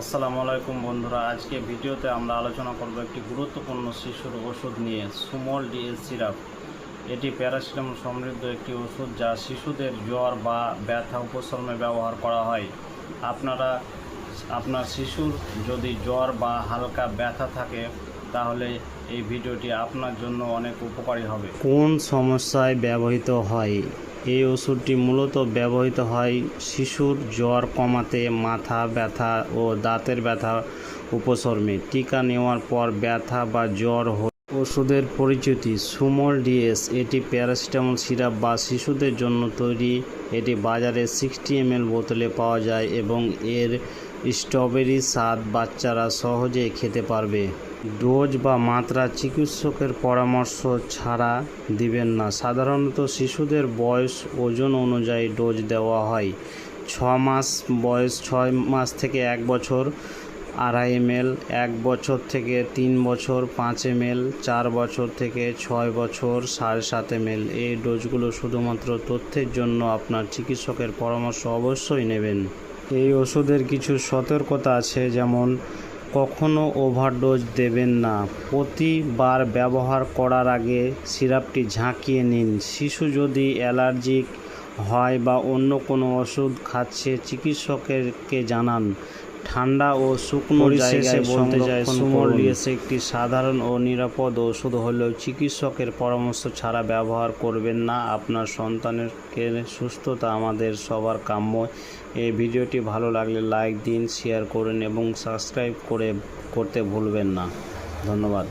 আসসালামু আলাইকুম বন্ধুরা, আজকে ভিডিওতে আমরা আলোচনা করব একটি গুরুত্বপূর্ণ শিশুর ওষুধ নিয়ে, সুমল ডিএল সিরাপ। এটি প্যারাসিটামল সমৃদ্ধ একটি ওষুধ যা শিশুদের জ্বর বা ব্যথা উপশমে ব্যবহার করা হয়। আপনারা, আপনার শিশুর যদি জ্বর বা হালকা ব্যথা থাকে, তাহলে এই ভিডিওটি আপনার জন্য অনেক উপকারী হবে। কোন সমস্যায় ব্যবহৃত হয়? এই ওষুধটি মূলত ব্যবহৃত হয় শিশুর জ্বর কমাতে, মাথা ব্যথা ও দাঁতের ব্যথা উপসর্মে টিকা নেওয়ার পর ব্যথা বা জ্বর ওষুধের পরিচিতি সুমল ডিএস, এটি প্যারাসিটামল সিরাপ বা শিশুদের জন্য তৈরি। এটি বাজারে সিক্সটি এম বোতলে পাওয়া যায় এবং এর স্ট্রবেরি স্বাদ বাচ্চারা সহজেই খেতে পারবে। ডোজ বা মাত্রা চিকিৎসকের পরামর্শ ছাড়া দিবেন না। সাধারণত শিশুদের বয়স ওজন অনুযায়ী ডোজ দেওয়া হয়। ছ মাস বয়স ছয় মাস থেকে এক বছর, আড়াই এমএল, এক বছর থেকে তিন বছর, পাঁচ এমএল, চার বছর থেকে ছয় বছর, সাড়ে সাত এমএল। এই ডোজগুলো শুধুমাত্র তথ্যের জন্য আপনার চিকিৎসকের পরামর্শ অবশ্যই নেবেন। এই ওষুধের কিছু সতর্কতা আছে, যেমন কখনো ওভারডোজ দেবেন না। প্রতিবার ব্যবহার করার আগে সিরাপটি ঝাঁকিয়ে নিন। শিশু যদি অ্যালার্জিক হয় বা অন্য কোনো ওষুধ খাচ্ছে, চিকিৎসকেরকে জানান। ঠান্ডা ও শুকনো জায়গায় বলতে যায় সুমল ডিএস একটি সাধারণ ও নিরাপদ ওষুধ হলেও চিকিৎসকের পরামর্শ ছাড়া ব্যবহার করবেন না। আপনার সন্তানের সুস্থতা আমাদের সবার কাম্য। এই ভিডিওটি ভালো লাগলে লাইক দিন শেয়ার করুন এবং সাবস্ক্রাইব করে করতে ভুলবেন না। ধন্যবাদ।